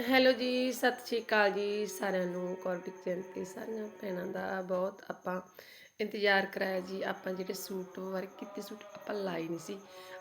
Hello ਜੀ, ਸਤਿ ਸ਼੍ਰੀ ਅਕਾਲ ਜੀ ਸਾਰਿਆਂ ਨੂੰ ਕੌਰਟਿਕ ਚੈਨ ਤੇ ਸਾਰੀਆਂ ਭੈਣਾਂ ਦਾ ਬਹੁਤ ਆਪਾਂ ਇੰਤਜ਼ਾਰ ਕਰਾਇਆ ਜੀ। ਆਪਾਂ ਜਿਹੜੇ ਸੂਟ ਵਰਕ ਕੀਤੇ ਸੂਟ ਆਪਾਂ ਲਾਏ ਨਹੀਂ ਸੀ।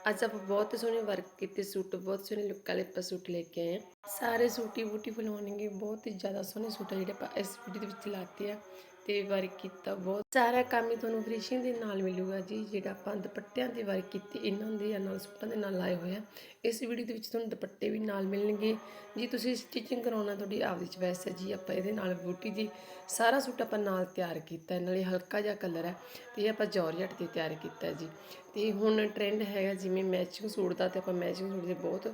ਅੱਜ ਆਪਾਂ ਬਹੁਤ ਸੋਹਣੇ ਵਰਕ ਕੀਤੇ ਸੂਟ, ਬਹੁਤ ਸੋਹਣੇ ਲੁੱਕ ਵਾਲੇ ਆਪਾਂ ਸੂਟ ਲੈ ਕੇ ਆਏ ਹਾਂ। ਸਾਰੇ ਸੂਟ ਹੀ ਬਿਊਟੀਫੁਲ ਹੋਣਗੇ, ਬਹੁਤ ਹੀ ਜ਼ਿਆਦਾ ਸੋਹਣੇ ਸੂਟ ਆ ਜਿਹੜੇ ਆਪਾਂ ਇਸ ਵੀਡੀਓ ਦੇ ਵਿੱਚ ਲਾਤੇ ਆ। ਤੇ ਵਰਕ ਕੀਤਾ ਬਹੁਤ। ਸਾਰਾ ਕੰਮ ਹੀ ਤੁਹਾਨੂੰ ਫਿਨਿਸ਼ਿੰਗ ਦੇ ਨਾਲ ਮਿਲੂਗਾ ਜੀ, ਜਿਹੜਾ ਆਪਾਂ ਦੁਪੱਟਿਆਂ ਦੇ ਵਰਕ ਕੀਤੇ, ਇਹਨਾਂ ਦੇ ਨਾਲ ਸੂਟਾਂ ਦੇ ਨਾਲ ਲਾਏ ਹੋਏ ਆ। ਇਸ ਵੀਡੀਓ ਦੇ ਵਿੱਚ ਤੁਹਾਨੂੰ ਦੁਪੱਟੇ ਵੀ ਨਾਲ ਮਿਲਣਗੇ। ਜੀ, ਤੁਸੀਂ ਸਟਿਚਿੰਗ ਕਰਾਉਣਾ ਤੁਹਾਡੀ ਆਪਦੀ ਚੋਇਸ ਹੈ ਜੀ, ਆਪਾਂ ਇਹਦੇ ਨਾਲ ਬੂਟੀ ਦੀ ਸਾਰਾ ਸੂਟ ਆਪਾਂ ਨਾਲ ਤਿਆਰ ਕੀਤਾ ਨਾਲੇ ਹਲਕਾ ਜਿਹਾ ਕਲਰ ਹੈ, ਤੇ ਇਹ ਆਪਾਂ ਜਾਰਜਟ ਤੇ ਤਿਆਰ ਕੀਤਾ ਜੀ। ਤੇ ਹੁਣ ਟ੍ਰੈਂਡ ਹੈਗਾ ਜਿਵੇਂ ਮੈਚਿੰਗ ਸੂਟ ਦਾ, ਤੇ ਆਪਾਂ ਮੈਚਿੰਗ ਸੂਟ ਦੇ ਬਹੁਤ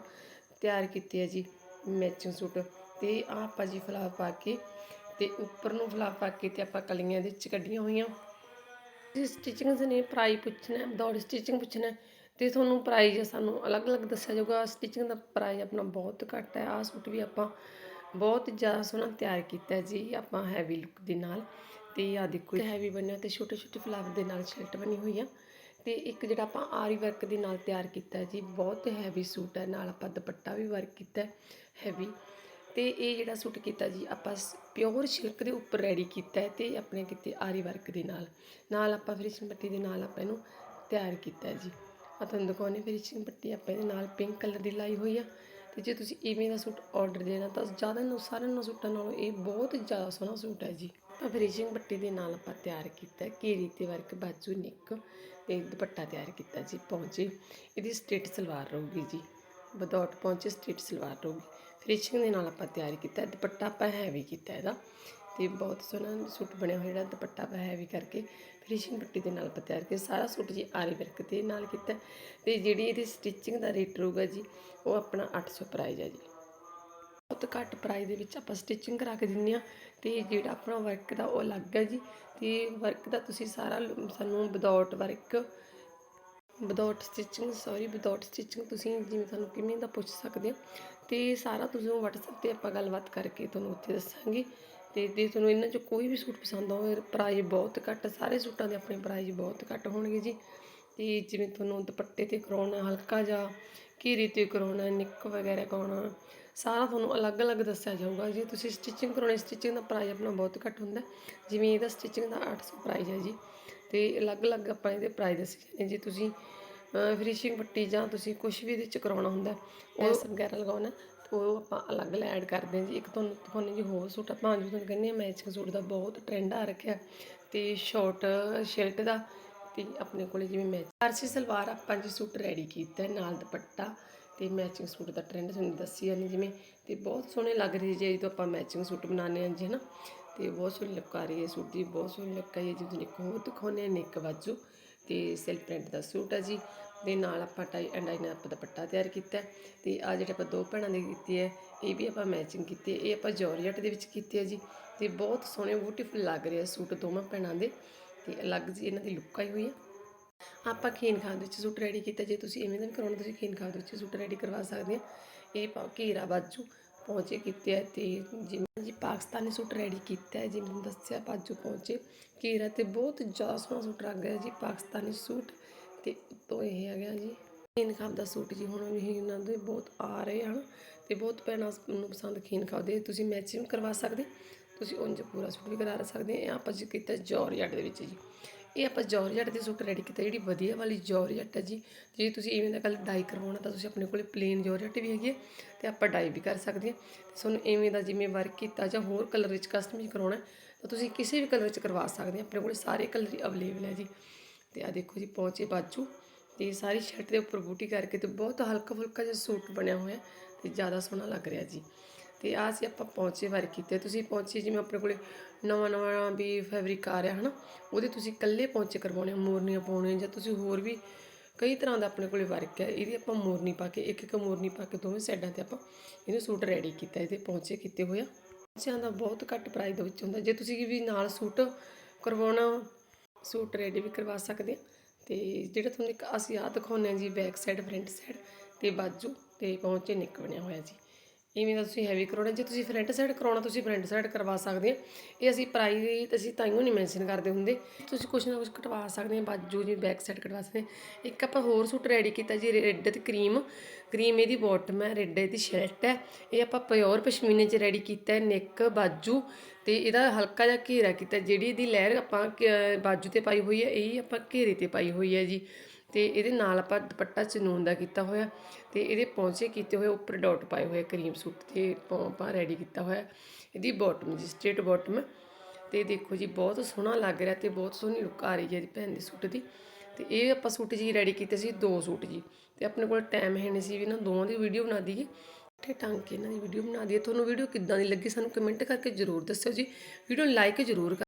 ਤਿਆਰ ਕੀਤੇ ਆ ਜੀ ਮੈਚਿੰਗ ਸੂਟ। ਤੇ ਆਹ ਆਪਾਂ ਜੀ ਫਲਾਵਰ ਪਾ ਕੇ ਤੇ ਉੱਪਰ ਨੂੰ ਫਲਾਵਰ ਪਾ ਕੇ ਤੇ ਆਪਾਂ ਕਲੀਆਂ ਦੇ ਵਿੱਚ ਕੱਢੀਆਂ ਹੋਈਆਂ। ਜੀ ਸਟਿਚਿੰਗ ਦੇ ਨੇ ਪ੍ਰਾਈਸ ਪੁੱਛਣਾ ਹੈ ਦੌੜ ਸਟਿਚਿੰਗ ਪੁੱਛਣਾ ਹੈ। ਤੇ ਤੁਹਾਨੂੰ ਪ੍ਰਾਈਜ਼ ਸਾਨੂੰ ਅਲੱਗ-ਅਲੱਗ ਦੱਸਿਆ ਜਾਊਗਾ। ਸਟਿਚਿੰਗ ਦਾ ਪ੍ਰਾਈਜ਼ ਆਪਣਾ ਬਹੁਤ ਘੱਟ ਹੈ। ਆਹ ਸੂਟ ਵੀ ਆਪਾਂ ਬਹੁਤ ਜ਼ਿਆਦਾ ਸੋਹਣਾ ਤਿਆਰ ਕੀਤਾ ਜੀ, ਆਪਾਂ ਹੈਵੀ ਲੁੱਕ ਦੇ ਨਾਲ। ਤੇ ਆ ਦੇਖੋ ਹੈਵੀ ਬਣਿਆ ਤੇ ਛੋਟੇ ਛੋਟੇ ਫਲਾਵਰ ਦੇ ਨਾਲ ਸ਼ਰਟ ਬਣੀ ਹੋਈ ਆ। ਤੇ ਇੱਕ ਜਿਹੜਾ ਆਪਾਂ ਆਰੀ ਵਰਕ ਦੇ ਨਾਲ ਤਿਆਰ ਕੀਤਾ ਜੀ, ਬਹੁਤ ਹੈਵੀ ਸੂਟ ਹੈ। ਨਾਲ ਆਪਾਂ ਦੁਪੱਟਾ ਵੀ ਵਰਕ ਕੀਤਾ ਹੈਵੀ ਤੇ ਇਹ ਜਿਹੜਾ ਸੂਟ ਕੀਤਾ ਜੀ, ਆਪਾਂ ਪਿਓਰ ਸਿਲਕ ਦੇ ਉੱਪਰ ਰੈਡੀ ਕੀਤਾ ਹੈ ਤੇ ਆਪਣੇ ਕਿਤੇ ਆਰੀ ਵਰਕ ਦੇ ਨਾਲ। ਨਾਲ ਆਪਾਂ ਫਿਨਿਸ਼ਿੰਗ ਪੱਟੀ ਦੇ ਨਾਲ ਆਪਾਂ ਇਹਨੂੰ ਤਿਆਰ ਕੀਤਾ ਜੀ। ਆ ਤੁਹਾਨੂੰ ਦਿਖਾਉਣੀ ਫਿਨਿਸ਼ਿੰਗ ਪੱਟੀ ਆਪਾਂ ਇਹਦੇ ਨਾਲ ਪਿੰਕ ਕਲਰ ਦੀ ਲਾਈ ਹੋਈ ਆ। ਤੇ ਜੇ ਤੁਸੀਂ ਇਵੇਂ ਦਾ ਸੂਟ ਆਰਡਰ ਦੇਣਾ ਤਾਂ ਜ਼ਿਆਦਾ ਨੂੰ ਸਾਰਿਆਂ ਨੂੰ ਸੂਟਾਂ ਨਾਲੋਂ ਇਹ ਬਹੁਤ ਜ਼ਿਆਦਾ ਸੋਹਣਾ ਸੂਟ ਹੈ ਜੀ। ਤਾਂ ਫਿਨਿਸ਼ਿੰਗ ਪੱਟੀ ਦੇ ਨਾਲ ਆਪਾਂ ਤਿਆਰ ਕੀਤਾ ਘੇਰੀ ਤੇ ਵਰਕ ਬਾਜੂ ਨਿੱਕ ਤੇ ਦੁਪੱਟਾ ਤਿਆਰ ਕੀਤਾ ਜੀ ਪਹੁੰਚੇ ਇਹਦੀ ਸਟੇਟ ਸਲਵਾਰ ਰਹੂਗੀ ਜੀ। ਵਿਦਆਊਟ ਪਹੁੰਚੇ ਸਟੇਟ ਸਲਵਾਰ ਰਹੂਗੀ। ਫਿਨਿਸ਼ਿੰਗ ਦੇ ਨਾਲ ਆਪਾਂ ਤਿਆਰ ਕੀਤਾ, ਦੁਪੱਟਾ ਆਪਾਂ ਹੈਵੀ ਕੀਤਾ ਇਹਦਾ ਤੇ ਬਹੁਤ ਸੋਹਣਾ ਸੂਟ ਬਣਿਆ ਹੋਇਆ ਜਿਹੜਾ ਦੁਪੱਟਾ ਆਪਾਂ ਹੈਵੀ ਕਰਕੇ ਫਿਨਿਸ਼ਿੰਗ ਪੱਟੀ ਦੇ ਨਾਲ ਆਪਾਂ ਤਿਆਰ ਕੀਤਾ, ਸਾਰਾ ਸੂਟ ਜੀ ਆਰੀ ਵਰਕ ਦੇ ਨਾਲ ਕੀਤਾ ਤੇ ਜਿਹੜੀ ਇਹਦੀ ਸਟਿਚਿੰਗ ਦਾ ਰੇਟ ਰਹੂਗਾ ਜੀ, ਉਹ ਆਪਣਾ 800 ਪ੍ਰਾਈਜ਼ ਹੈ ਜੀ। ਬਹੁਤ ਘੱਟ ਪ੍ਰਾਈਸ ਦੇ ਵਿੱਚ ਆਪਾਂ ਸਟਿਚਿੰਗ ਕਰਾ ਕੇ ਦਿੰਦੇ ਆ ਤੇ ਜਿਹੜਾ ਆਪਣਾ ਵਰਕ ਦਾ ਉਹ ਅਲੱਗ ਹੈ ਜੀ ਤੇ ਵਰਕ ਦਾ ਤੁਸੀਂ ਸਾਰਾ ਸਾਨੂੰ without work without stitching sorry without stitching ਤੁਸੀਂ ਜਿਵੇਂ ਤੁਹਾਨੂੰ ਕਿਵੇਂ ਦਾ ਪੁੱਛ ਸਕਦੇ ਹੋ ਤੇ ਸਾਰਾ ਤੁਸੀਂ WhatsApp ਤੇ ਆਪਾਂ ਗੱਲਬਾਤ ਕਰਕੇ ਤੁਹਾਨੂੰ ਉੱਥੇ ਦੱਸਾਂਗੇ। ਤੇ ਜੇ ਤੁਹਾਨੂੰ ਇਹਨਾਂ 'ਚੋਂ ਕੋਈ ਵੀ ਸੂਟ ਪਸੰਦ ਆਵੇ ਪ੍ਰਾਈਸ ਬਹੁਤ ਘੱਟ, ਸਾਰੇ ਸੂਟਾਂ ਦੇ ਆਪਣੇ ਪ੍ਰਾਈਸ ਬਹੁਤ ਘੱਟ ਹੋਣਗੇ ਜੀ। ਤੇ ਜਿਵੇਂ ਤੁਹਾਨੂੰ ਦੁਪੱਟੇ ਤੇ ਕਰਾਉਣਾ, ਹਲਕਾ ਜਿਹਾ, ਘੇਰੀ ਤੇ ਕਰਾਉਣਾ ਨਿੱਕ ਵਗੈਰਾ ਕਰਾਉਣਾ, ਸਾਰਾ ਤੁਹਾਨੂੰ ਅਲੱਗ-ਅਲੱਗ ਦੱਸਿਆ ਜਾਊਗਾ। ਜੇ ਤੁਸੀਂ ਸਟਿਚਿੰਗ ਕਰਾਉਣੀ ਸਟਿਚਿੰਗ ਦਾ ਪ੍ਰਾਈਸ ਆਪਣਾ ਬਹੁਤ ਘੱਟ ਹੁੰਦਾ। ਜਿਵੇਂ ਇਹਦਾ ਸਟਿਚਿੰਗ ਦਾ 800 ਪ੍ਰਾਈਸ ਹੈ ਜੀ। ਤੇ ਅਲੱਗ-ਅਲੱਗ ਆਪਾਂ ਇਹਦੇ ਪ੍ਰਾਈਸ ਦੱਸੇ ਜਾਂਦੇ ਜੇ ਤੁਸੀਂ ਫਿਨਿਸ਼ਿੰਗ ਪੱਟੀ ਜਾਂ ਤੁਸੀਂ ਕੁਝ ਵੀ ਇਹਦੇ ਚ ਕਰਾਉਣਾ ਹੁੰਦਾ ਉਹ ਵਗੈਰਾ ਲਗਾਉਣਾ ਉਹ ਆਪਾਂ ਅਲੱਗ ਅਲੱਗ ਐਡ ਕਰਦੇ ਹਾਂ ਜੀ। ਇੱਕ ਤੁਹਾਨੂੰ ਤੁਹਾਨੂੰ ਜੀ ਹੋਰ ਸੂਟ ਆਪਾਂ ਜਿਵੇਂ ਤੁਹਾਨੂੰ ਕਹਿੰਦੇ ਆ ਮੈਚਿੰਗ ਸੂਟ ਦਾ ਬਹੁਤ ਟ੍ਰੈਂਡ ਆ ਰੱਖਿਆ ਤੇ ਸ਼ਾਰਟ ਸ਼ਰਟ ਦਾ ਤੇ ਆਪਣੇ ਕੋਲੇ ਜਿਵੇਂ ਮੈਚ ਫਾਰਸੀ ਸਲਵਾਰ ਆਪਾਂ ਜੀ ਸੂਟ ਰੈਡੀ ਕੀਤਾ ਨਾਲ ਦੁਪੱਟਾ ਤੇ ਮੈਚਿੰਗ ਸੂਟ ਦਾ ਟ੍ਰੈਂਡ ਤੁਹਾਨੂੰ ਦੱਸੀ ਜਾਂਦੀ ਜਿਵੇਂ ਤੇ ਬਹੁਤ ਸੋਹਣੇ ਲੱਗ ਰਹੇ ਜੀ ਜਦੋਂ ਆਪਾਂ ਮੈਚਿੰਗ ਸੂਟ ਬਣਾਉਂਦੇ ਹਾਂ ਜੀ ਹਨਾ। ਤੇ ਬਹੁਤ ਸੋਹਣੀ ਲੁੱਕ ਆ ਰਹੀ ਹੈ ਸੂਟ ਦੀ ਬਹੁਤ ਸੋਹਣੀ ਲੁੱਕ ਆਈ ਹੈ ਜੀ। ਤੁਹਾਨੂੰ ਇੱਕ ਹੋਰ ਦਿਖਾਉਂਦੇ ਹਾਂ ਨਿੱਕ ਬਾਜੂ ਤੇ ਸਿਲਕ ਪ੍ਰਿੰਟ ਦਾ ਸੂਟ ਹੈ ਜੀ। ਦੇ ਨਾਲ ਆਪਾਂ ਟਾਈ ਐਂਡ ਆਈ ਨਾਲ ਆਪਾਂ ਦੁਪੱਟਾ ਤਿਆਰ ਕੀਤਾ। ਹੈ ਤੇ ਆ ਜਿਹੜੇ ਆਪਾਂ ਦੋ ਭੈਣਾਂ ਦੀ ਕੀਤੀ ਹੈ ਇਹ ਵੀ ਆਪਾਂ ਮੈਚਿੰਗ ਕੀਤੀ। ਹੈ ਇਹ ਆਪਾਂ ਜੋਰਜਟ ਦੇ ਵਿੱਚ ਕੀਤੀ ਹੈ ਜੀ। ਤੇ ਬਹੁਤ ਸੋਹਣੇ ਬਿਊਟੀਫੁਲ ਲੱਗ ਰਹੇ ਸੂਟ ਦੋਵਾਂ ਭੈਣਾਂ ਦੇ। ਤੇ ਅਲੱਗ ਜੀ ਇਹਨਾਂ ਦੀ ਲੁੱਕ ਆਈ ਹੋਈ ਹੈ ਆਪਾਂ ਖੀਨ ਖਾਨ ਦੇ ਵਿੱਚ ਸੂਟ ਰੈਡੀ ਕੀਤਾ। ਜੇ ਤੁਸੀਂ ਇਵੇਂ ਦਾ ਵੀ ਕਰਾਉਣਾ, ਤੁਸੀਂ ਖੀਨ ਖਾਨ ਦੇ ਵਿੱਚ ਸੂਟ ਰੈਡੀ ਕਰਵਾ ਸਕਦੇ ਆ। ਇਹ ਪਾ ਘੇਰਾ ਬਾਜੂ। ਪਹੁੰਚੇ, ਕੀਤੇ ਹੈ ਤੇ ਜਿਵੇਂ ਜੀ ਪਾਕਿਸਤਾਨੀ ਸੂਟ ਰੈਡੀ ਕੀਤਾ ਹੈ ਜਿਵੇਂ ਮੈਨੂੰ ਦੱਸਿਆ ਬਾਜੂ ਪਹੁੰਚੇ। ਘੇਰਾ ਤੇ ਬਹੁਤ ਜ਼ਿਆਦਾ ਸੋਹਣਾ ਸੂਟ ਲੱਗ ਗਿਆ ਜੀ, ਪਾਕਿਸਤਾਨੀ ਸੂਟ। ਤੇ ਉੱਤੋਂ ਇਹ ਆ ਗਿਆ ਜੀ, ਖੀਨ ਖਾਬ ਦਾ ਸੂਟ ਜੀ। ਹੁਣ ਵੀ ਇਹਨਾਂ ਦੇ ਬਹੁਤ ਆ ਰਹੇ ਹਨ ਤੇ ਬਹੁਤ ਭੈਣਾਂ ਨੂੰ ਪਸੰਦ ਖੀਨ ਖਾਬ ਦੇ ਤੁਸੀਂ ਮੈਚਿੰਗ ਕਰਵਾ ਸਕਦੇ, ਤੁਸੀਂ ਉਂਝ ਪੂਰਾ ਸੂਟ ਵੀ ਕਰਾ ਸਕਦੇ। ਆ ਆਪਾਂ ਜੀ ਕੀਤਾ ਜੋਰਜਟ ਦੇ ਵਿੱਚ ਜੀ। ਇਹ ਆਪਾਂ ਜੋਰਜਟ ਦੇ ਸੂਟ ਰੈਡੀ ਕੀਤਾ, ਜਿਹੜੀ ਵਧੀਆ ਵਾਲੀ ਜੋਰਜਟ ਹੈ ਜੀ। ਜੇ ਤੁਸੀਂ ਇਵੇਂ ਦਾ ਕਲਰ ਡਾਈ ਕਰਵਾਉਣਾ ਤਾਂ ਤੁਸੀਂ ਆਪਣੇ ਕੋਲੇ ਪਲੇਨ ਜੋਰਜਟ ਵੀ ਹੈਗੀ ਹੈ ਤੇ ਆਪਾਂ ਡਾਈ ਵੀ ਕਰ ਸਕਦੇ ਹਾਂ ਤੇ ਤੁਹਾਨੂੰ ਇਵੇਂ ਦਾ ਜਿਵੇਂ ਵਰਕ ਕੀਤਾ ਜਾਂ ਹੋਰ ਕਲਰ ਵਿੱਚ ਕਸਟਮਾਈਜ਼ ਕਰਾਉਣਾ ਤਾਂ ਤੁਸੀਂ ਕਿਸੇ ਵੀ ਕਲਰ ਵਿੱਚ ਕਰਵਾ ਸਕਦੇ ਹੋ ਆਪਣੇ ਕੋਲੇ ਸਾਰੇ ਕਲਰ ਹੀ ਅਵੇਲੇਬਲ ਹੈ ਜੀ। ਤੇ ਆ ਦੇਖੋ ਜੀ, ਪਹੁੰਚੇ ਬਾਜੂ। ਤੇ ਸਾਰੀ ਸ਼ਰਟ ਦੇ ਉੱਪਰ ਬੂਟੀ ਕਰਕੇ ਤੇ ਬਹੁਤ ਹਲਕਾ ਫੁਲਕਾ ਜਿਹਾ ਸੂਟ ਬਣਿਆ ਹੋਇਆ ਤੇ ਜ਼ਿਆਦਾ ਸੋਹਣਾ ਲੱਗ ਰਿਹਾ ਜੀ। ਤੇ ਆ ਸੀ ਆਪਾਂ ਪਹੁੰਚੇ ਵਰਕ ਕੀਤੇ। ਤੁਸੀਂ ਪਹੁੰਚੇ ਜਿਵੇਂ ਆਪਣੇ ਕੋਲੇ ਨਵਾਂ ਨਵਾਂ ਵੀ ਫੈਬਰਿਕ ਆ ਰਿਹਾ ਹਨਾ, ਉਹਦੇ ਤੁਸੀਂ ਇਕੱਲੇ ਪਹੁੰਚੇ ਕਰਵਾਉਣੇ ਮੋਰਨੀਆਂ ਪਾਉਣੇ ਜਾਂ ਤੁਸੀਂ ਹੋਰ ਵੀ ਕਈ ਤਰ੍ਹਾਂ ਦਾ ਆਪਣੇ ਕੋਲੇ ਵਰਕ ਹੈ, ਇਹਦੀ ਆਪਾਂ ਮੋਰਨੀ ਪਾ ਕੇ ਇੱਕ ਇੱਕ ਮੋਰਨੀ ਪਾ ਕੇ ਦੋਵੇਂ ਸਾਈਡਾਂ ਤੇ ਆਪਾਂ ਇਹਨੂੰ ਸੂਟ ਰੈਡੀ ਕੀਤਾ, ਇਹਦੇ ਪਹੁੰਚੇ ਕੀਤੇ ਹੋਇਆ ਬੱਚਿਆਂ ਦਾ ਬਹੁਤ ਘੱਟ ਪ੍ਰਾਈਸ ਦੇ ਵਿੱਚ ਹੁੰਦਾ। ਜੇ ਤੁਸੀਂ ਵੀ ਨਾਲ ਸੂਟ ਕਰਵਾਉਣਾ, ਸੂਟ ਰੈਡੀ ਵੀ ਕਰਵਾ ਸਕਦੇ ਆ। ਤੇ ਜਿਹੜਾ ਤੁਹਾਨੂੰ ਇੱਕ ਅਸੀਂ ਆਹ ਦਿਖਾਉਂਦੇ ਹਾਂ ਜੀ ਬੈਕ ਸਾਈਡ ਫਰੰਟ ਸਾਈਡ ਤੇ ਬਾਜੂ ਤੇ ਪਹੁੰਚੇ ਨਿੱਕ ਬਣਿਆ ਹੋਇਆ ਜੀ। ਇਵੇਂ ਦਾ ਤੁਸੀਂ ਹੈਵੀ ਕਰਾਉਣਾ। ਜੇ ਤੁਸੀਂ ਫਰੰਟ ਸਾਈਡ ਕਰਾਉਣਾ, ਤੁਸੀਂ ਫਰੰਟ ਸਾਈਡ ਕਰਵਾ ਸਕਦੇ ਆ ਇਹ ਅਸੀਂ ਪ੍ਰਾਈਸ ਅਸੀਂ ਤਾਈਓ ਨਹੀਂ ਮੈਂਸ਼ਨ ਕਰਦੇ ਹੁੰਦੇ। ਤੁਸੀਂ ਕੁਛ ਨਾ ਕੁਛ ਕਟਵਾ ਸਕਦੇ ਆ ਬਾਜੂ ਜੀ ਬੈਕ ਸਾਈਡ ਕਟਵਾ ਸਕਦੇ ਇੱਕ ਆਪਾਂ ਹੋਰ ਸੂਟ ਰੈਡੀ ਕੀਤਾ ਜੀ ਰੈੱਡ ਤੇ ਕਰੀਮ ਕਰੀਮ ਇਹਦੀ ਬਾਟਮ ਹੈ ਰੈੱਡ ਇਹਦੀ ਸ਼ਰਟ ਹੈ। ਇਹ ਆਪਾਂ ਪਿਓਰ ਪਸ਼ਮੀਨੇ 'ਚ ਰੈਡੀ ਕੀਤਾ ਹੈ ਨੈਕ ਬਾਜੂ। ਤੇ ਇਹਦਾ ਹਲਕਾ ਜਿਹਾ ਘੇਰਾ ਕੀਤਾ, ਜਿਹੜੀ ਇਹਦੀ ਲਹਿਰ ਆਪਾਂ ਬਾਜੂ ਤੇ ਪਾਈ ਹੋਈ ਹੈ, ਇਹ ਆਪਾਂ ਘੇਰੇ ਤੇ ਪਾਈ ਹੋਈ ਹੈ ਜੀ। ਤੇ ਇਹਦੇ ਨਾਲ ਆਪਾਂ ਦੁਪੱਟਾ ਚਨੂਨ ਦਾ ਕੀਤਾ ਹੋਇਆ ਤੇ ਇਹਦੇ ਪੌਂਚੇ ਕੀਤੇ ਹੋਏ ਉੱਪਰ ਡਾਟ ਪਾਏ ਹੋਏ ਕਰੀਮ ਸੂਟ ਤੇ ਪੌਂ- ਆਪਾਂ ਰੈਡੀ ਕੀਤਾ ਹੋਇਆ। ਇਹਦੀ ਬਾਟਮ ਜੀ ਸਟ੍ਰੇਟ ਬਾਟਮ ਤੇ ਦੇਖੋ ਜੀ, ਬਹੁਤ ਸੋਹਣਾ ਲੱਗ ਰਿਹਾ ਤੇ ਬਹੁਤ ਸੋਹਣੀ ਲੁੱਕ ਆ ਰਹੀ ਹੈ ਜੀ ਭੈਣ ਦੇ ਸੂਟ ਦੀ। ਤੇ ਇਹ ਆਪਾਂ ਸੂਟ ਜੀ ਰੈਡੀ ਕੀਤੇ ਸੀ, ਦੋ ਸੂਟ ਜੀ। ਤੇ ਆਪਣੇ ਕੋਲ ਟਾਈਮ ਹੈ ਨਹੀਂ ਸੀ, ਵੀ ਨਾ ਦੋਵਾਂ ਦੀ ਵੀਡੀਓ ਬਣਾ ਦਈਏ। ਤੇ ਟੰਗ ਕੇ ਇਹਨਾਂ ਦੀ ਵੀਡੀਓ ਬਣਾ ਦਈਏ। ਤੁਹਾਨੂੰ ਵੀਡੀਓ ਕਿੱਦਾਂ ਦੀ ਲੱਗੀ ਸਾਨੂੰ ਕਮੈਂਟ ਕਰਕੇ ਜ਼ਰੂਰ ਦੱਸਿਓ ਜੀ। ਵੀਡੀਓ ਲਾਈਕ ਜ਼ਰੂਰ ਕਰ